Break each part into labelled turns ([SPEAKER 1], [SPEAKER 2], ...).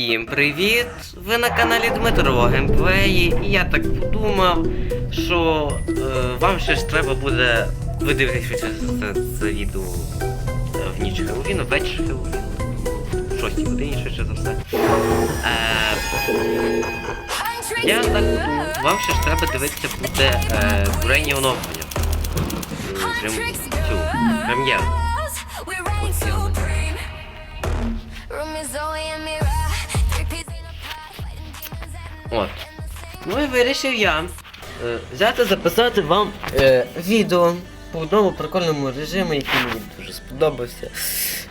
[SPEAKER 1] Всім привіт! Ви на каналі Дмитро Геймплеї. І я так подумав, що е, вам ще ж треба буде. Ви дивитесь за це, це відео е, в ніч Хеллоуіну, вечір Хеллоуіну, в 6 годині швидше за все. Е, я так вам ще ж треба дивитися буде е, Брейні оновлення. Прям Цю прем'єру. От. Ну і вирішив я е, взяти записати вам е, відео по одному прикольному режиму, який мені дуже сподобався.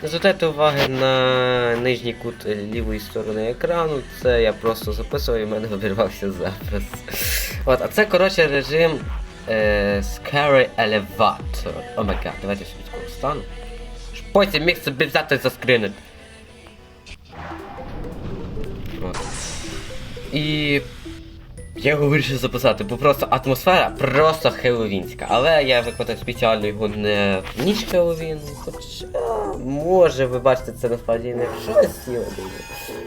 [SPEAKER 1] Звертайте уваги на нижній кут е, лівої сторони екрану. Це я просто записував і в мене обірвався запис. От, а це коротше режим е, Scary Elevator. О май гад, давайте я собі такого встану. Потім міг собі взяти заскринити. І я його вирішив записати, бо просто атмосфера просто хеллоуінська. Але я викладаю спеціально його не в ніч Хеллоуіну, хоча може ви бачите це насправді не в 6 годині.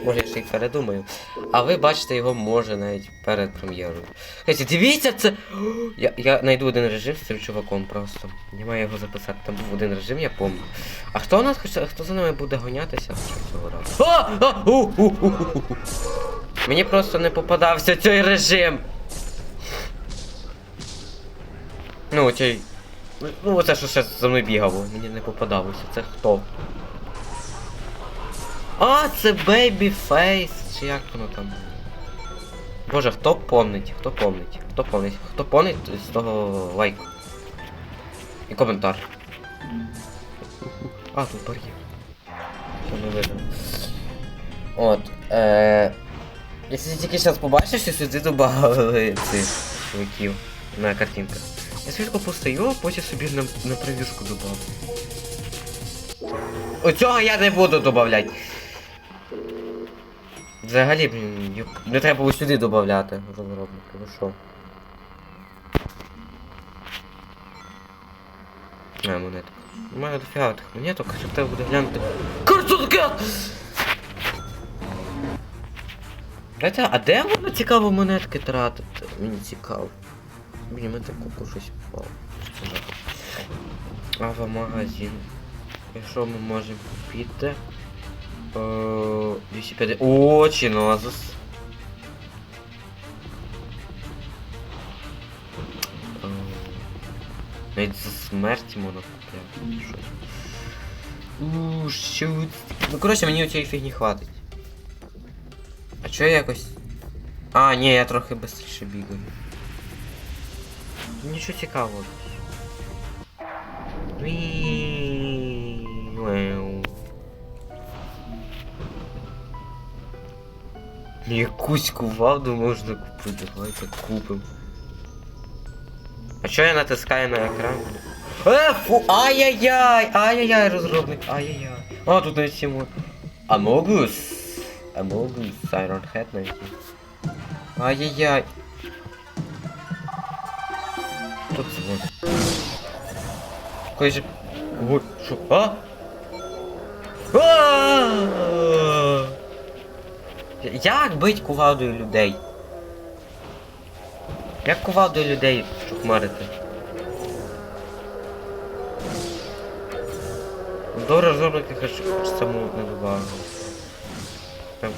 [SPEAKER 1] Може я ще й передумаю. А ви бачите його може навіть перед прем'єрою. Хоча дивіться це. Я, я знайду один режим з цим чуваком просто. Я маю його записати. Там був один режим, я пам'ятаю. А хто у нас хоче, хто за нами буде гонятися цього разу? А! А! У! У! У! У! Мені просто не попадався цей режим. Ну, цей. Ну, оце що ще за мною бігало. Мені не попадалося. Це хто? А, це Baby Face, чи як воно там? Боже, хто помнить? Хто помнить? Хто помнить? Хто помнить з того лайк. І коментар. А, тут бар'єр. Що не видно. От. Е... Якщо ти тільки зараз побачиш, що сюди додали цих чуваків на картинках. Я свідко постою, а потім собі на, на прев'юшку додав. Оцього я не буду додавати. Взагалі, блін, не треба було сюди додавати розробники, ви що? А, монетка. У мене дофіга тих монеток, щоб треба буде глянути. Картонка! Хоча, а де воно цікаво монетки тратити? Мені цікаво. Мені мене так щось впало. Що це жах? Ава магазин. І що ми можемо купити? О, 250. О, чинозус. Е, Навіть за смерть можна купляти. Щось. Щут. Ну коротше, мені цієї фігні хватить. А чо я якось. А, ні, я трохи швидше бігаю. Нічого цікавого. Уі, уеу. Якусь кувалду можна купити, давайте купимо. А чо я натискаю на екран? Е, фу, ай-яй-яй, ай-яй-яй, розробник, ай-яй-яй. А, тут навіть сіму. Амогус. Амогус, Iron Head навіть. є. Ай-яй-яй. Тут звон. Какой же... Ой, шо? А? А! Як бить кувалдою людей? Як кувалдою людей чухмарити? До розробника хоч саму не добавили. Прям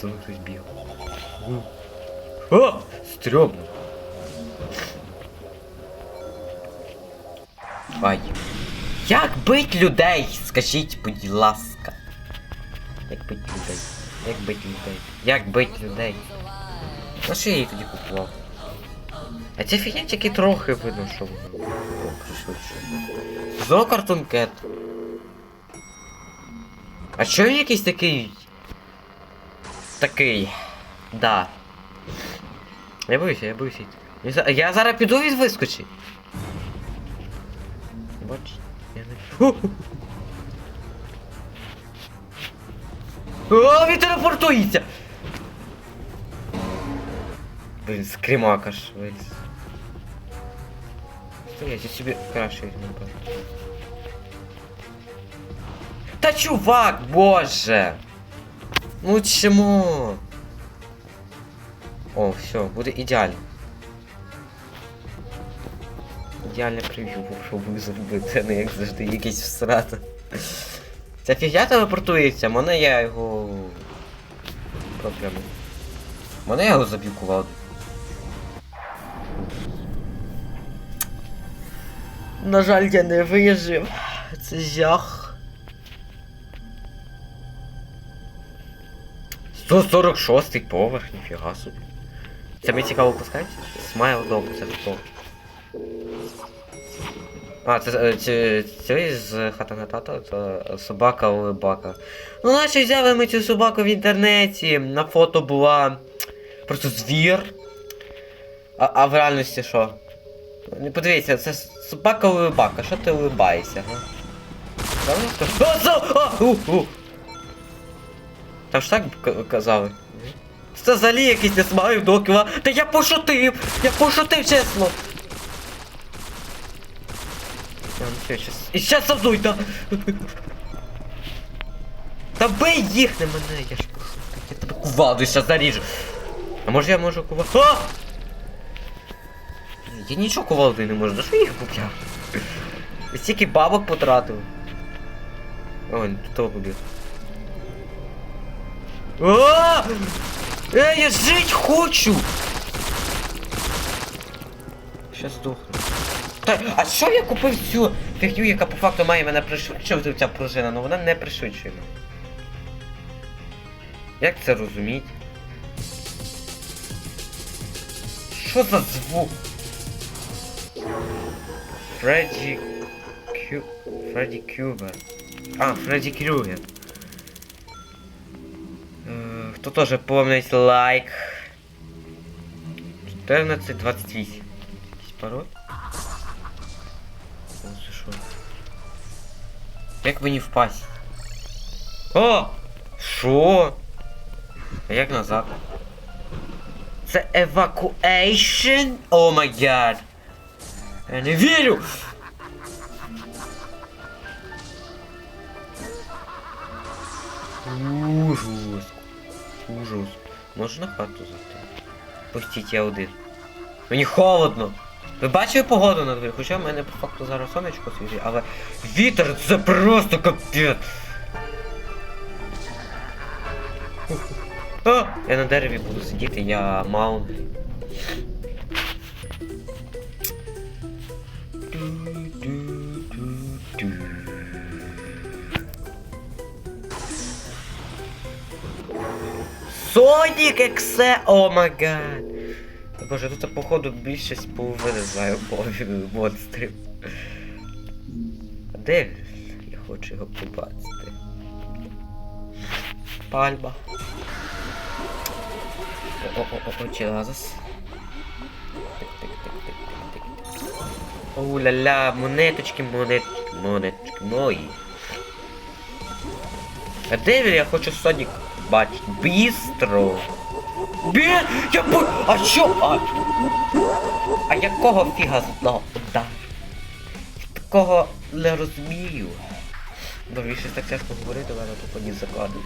[SPEAKER 1] це мною хтось біг. А! Стрьомно. Ай. Як бить людей? Скажіть, будь ласка. Як бить людей? Як бить людей? Як бить людей? На що я її тоді купував? А ця фігня тільки трохи видно, що воно. Зо Cat. А чо він якийсь такий. Такий. Да. Я боюся, я боюся. Я, за- зараз піду і вискочить. Бач, я не. О! Він телепортується! Блін, скримака ж виліз. Стоять, я собі краще візьму. певно. Та чувак, боже! Ну чому? О, все, буде ідеально. Ідеальне прев'ю, що ви зробити, не як завжди якийсь всрата. Ця фігня телепортується, мене я його. Проблема. Мене я його забікував. На жаль, я не вижив. Це жах. 146 поверх, ніфіга собі. Це мені цікаво пускається? Смайл Dog, це хто? А, це, е, це, це з Хатана Тата, це собака Улибака. Ну, наче взяли ми цю собаку в інтернеті, на фото була просто звір. А, а в реальності що? Не подивіться, це собака Улибака, що ти улибаєшся, га? Правильно скажу? А, за- а, у, у. Там ж так казали. Це взагалі якийсь не смаю доківа. Та я пошутив! Я пошутив, чесно! І щас завдуй, та! Та бей їх не мене, я ж пошутив. Я тебе кувалдою щас заріжу. А може я можу кувалдою? А! Я нічого кувалдою не можу, за що їх купляв? Стільки бабок потратив. Ой, не того побіг. А! Е, я жить хочу! Щас здохну. Та, а що я купив цю фігню, яка по факту має мене пришвидшувати ця пружина, але вона не пришвидшує мене. Як це розуміти? Що за звук? Фредді Кю... Фредді Кюбер. А, Фредді Крюгер. Е, Хто теж помнить лайк. 1428. Якийсь пароль? О, це що? Як мені впасть? О! А як назад? Це евакуейшн? О май гад! Я не вірю! Ужас. Ужас. Можна хату зайти? Пустіть я один. Мені холодно. Ви бачили погоду на дворі? Хоча в мене по факту зараз сонечко свіжі, але вітер це просто капець. Я на дереві буду сидіти, я маунт. Сонік ексе! О май гад! Боже, тут походу більшість половини знаю половину монстрів. Де? Я хочу його побачити. Пальма. О-о-о-о, челазас. О-ля-ля, монеточки, монеточки, монеточки мої. А де? Я хочу Сонік бачити. Бістро. Бі... Я бо... А що? А... А якого фіга знову удар? Такого не розумію. Бо щось так часто говорити, але тупо не закладу.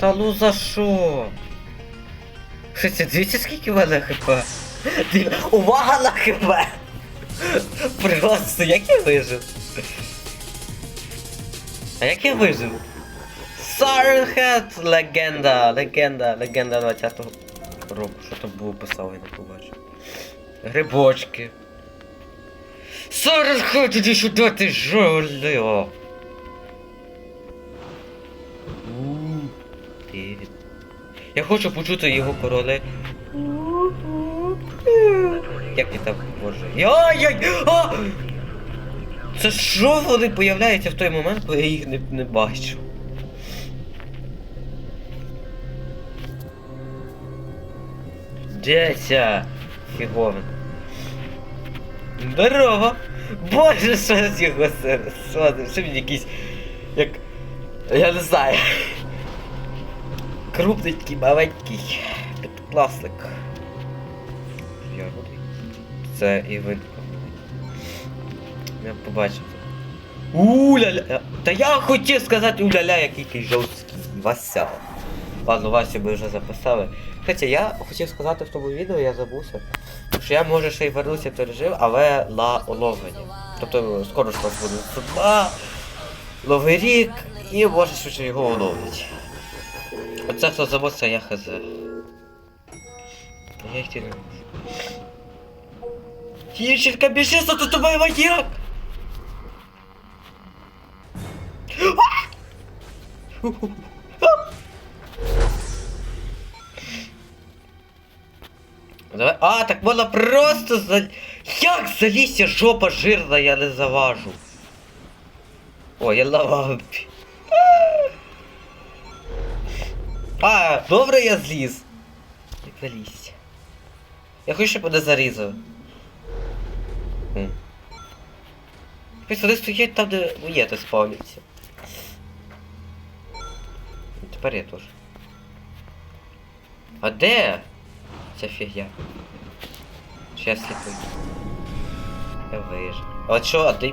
[SPEAKER 1] Та ну за що? Це дивіться скільки в мене хп? Увага на хп! Просто як я вижив? А як я вижив? Сархет! Легенда! Легенда! Легенда 20-го року. Що там було писав, я не побачив. Грибочки. Сархет, іди сюди, ти! Девід. Я хочу почути його короле. Як він там боже? Яй-яй! Це що вони появляються в той момент, коли я їх не, не бачу? Де ця фіговина? Здорово! Боже, що з його соди? Що він якийсь. Як. Я не знаю. Крупний такий маленький. Підкласник. Це і видко. Я побачив. Уля-ля. Та я хотів сказати уля-ля, який ти жорсткий. Вася. Ладно, Васю ми вже записали. Хоча я хотів сказати в тому відео, я забувся, що я може ще й вернуся в той режим, але на оновлення. Тобто скоро ж у нас буде судьба, Новий рік, і може швидше його оновлять. Оце хто забувся, я хз. Я їх тірю. Дівчинка, біжи за тобою маньяк! Давай. А, так можна просто за... Як залізтя жопа жирна, я не заважу. О, я лампі. А, добре я зліз. Як залізтя. Я хочу, щоб мене зарізав. Хм. Ось вони стоять там, де уєти спавняться. Тепер я теж. А де? Ця фігня. я сліпий. Я вижу. А чо, а ти